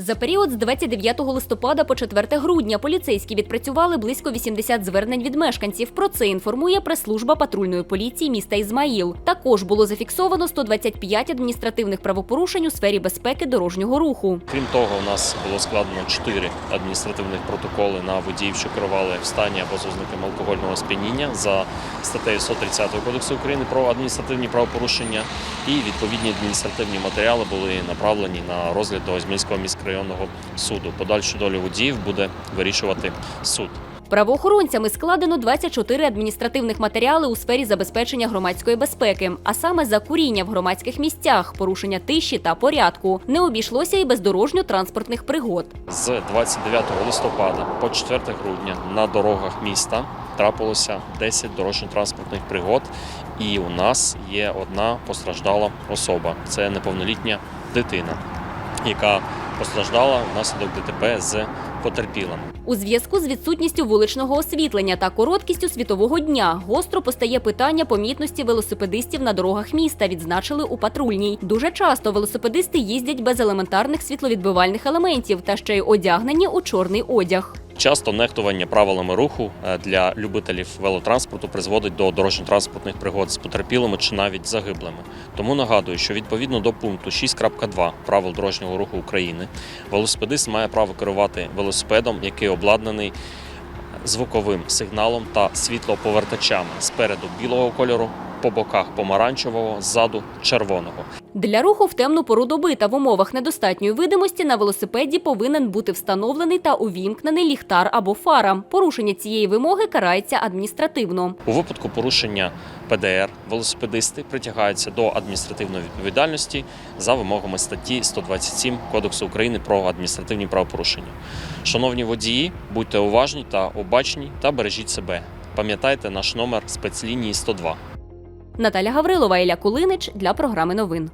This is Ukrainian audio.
За період з 29 листопада по 4 грудня поліцейські відпрацювали близько 80 звернень від мешканців. Про це інформує прес-служба патрульної поліції міста Ізмаїл. Також було зафіксовано 125 адміністративних правопорушень у сфері безпеки дорожнього руху. Крім того, у нас було складено чотири адміністративних протоколи на водіїв, що керували в стані або з ознаками алкогольного сп'яніння за статтею 130 Кодексу України про адміністративні правопорушення. І відповідні адміністративні матеріали були направлені на розгляд до Ізмаїльського міськрайонного суду. Подальшу долю водіїв буде вирішувати суд. Правоохоронцями складено 24 адміністративних матеріали у сфері забезпечення громадської безпеки, а саме за куріння в громадських місцях, порушення тиші та порядку. Не обійшлося і без дорожньо-транспортних пригод. З 29 листопада по 4 грудня на дорогах міста трапилося 10 дорожньо-транспортних пригод, і у нас є одна постраждала особа. Це неповнолітня дитина, яка постраждала внаслідок ДТП з потерпілим. У зв'язку з відсутністю вуличного освітлення та короткістю світового дня гостро постає питання помітності велосипедистів на дорогах міста. Відзначили у патрульній. Дуже часто велосипедисти їздять без елементарних світловідбивальних елементів та ще й одягнені у чорний одяг. Часто нехтування правилами руху е, для любителів велотранспорту призводить до дорожньо-транспортних пригод з потерпілими чи навіть загиблими. Тому нагадую, що відповідно до пункту 6.2 правил дорожнього руху України велосипедист має право керувати велосипедом, який обладнаний звуковим сигналом та світлоповертачами спереду білого кольору, по боках помаранчевого, ззаду червоного. Для руху в темну пору доби та в умовах недостатньої видимості на велосипеді повинен бути встановлений та увімкнений ліхтар або фара. Порушення цієї вимоги карається адміністративно. У випадку порушення ПДР велосипедисти притягаються до адміністративної відповідальності за вимогами статті 127 Кодексу України про адміністративні правопорушення. Шановні водії, будьте уважні та обачні та бережіть себе. Пам'ятайте наш номер спецлінії 102. Наталя Гаврилова, Ілля Кулинич для програми новин.